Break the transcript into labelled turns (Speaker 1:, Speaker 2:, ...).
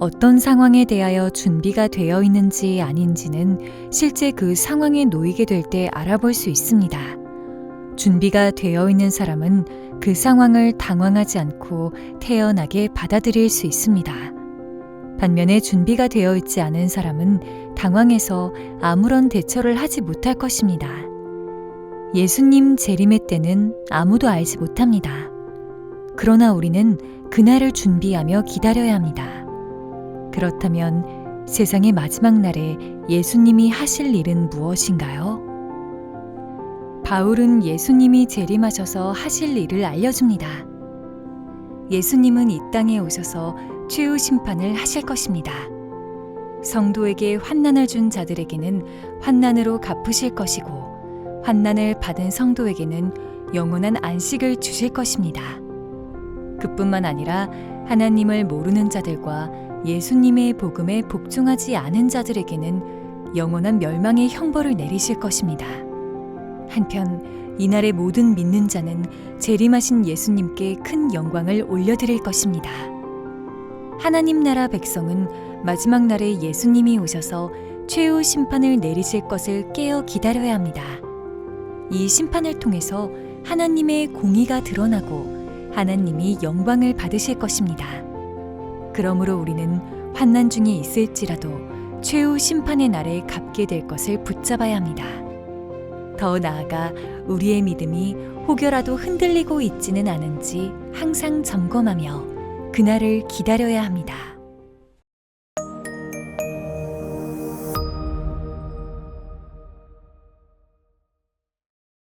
Speaker 1: 어떤 상황에 대하여 준비가 되어 있는지 아닌지는 실제 그 상황에 놓이게 될 때 알아볼 수 있습니다. 준비가 되어 있는 사람은 그 상황을 당황하지 않고 태연하게 받아들일 수 있습니다. 반면에 준비가 되어 있지 않은 사람은 당황해서 아무런 대처를 하지 못할 것입니다. 예수님 재림의 때는 아무도 알지 못합니다. 그러나 우리는 그날을 준비하며 기다려야 합니다. 그렇다면 세상의 마지막 날에 예수님이 하실 일은 무엇인가요? 바울은 예수님이 재림하셔서 하실 일을 알려줍니다. 예수님은 이 땅에 오셔서 최후 심판을 하실 것입니다. 성도에게 환난을 준 자들에게는 환난으로 갚으실 것이고 환난을 받은 성도에게는 영원한 안식을 주실 것입니다. 그뿐만 아니라 하나님을 모르는 자들과 예수님의 복음에 복종하지 않은 자들에게는 영원한 멸망의 형벌을 내리실 것입니다. 한편 이날의 모든 믿는 자는 재림하신 예수님께 큰 영광을 올려드릴 것입니다. 하나님 나라 백성은 마지막 날에 예수님이 오셔서 최후 심판을 내리실 것을 깨어 기다려야 합니다. 이 심판을 통해서 하나님의 공의가 드러나고 하나님이 영광을 받으실 것입니다. 그러므로 우리는 환난 중에 있을지라도 최후 심판의 날에 갚게 될 것을 붙잡아야 합니다. 더 나아가 우리의 믿음이 혹여라도 흔들리고 있지는 않은지 항상 점검하며 그날을 기다려야 합니다.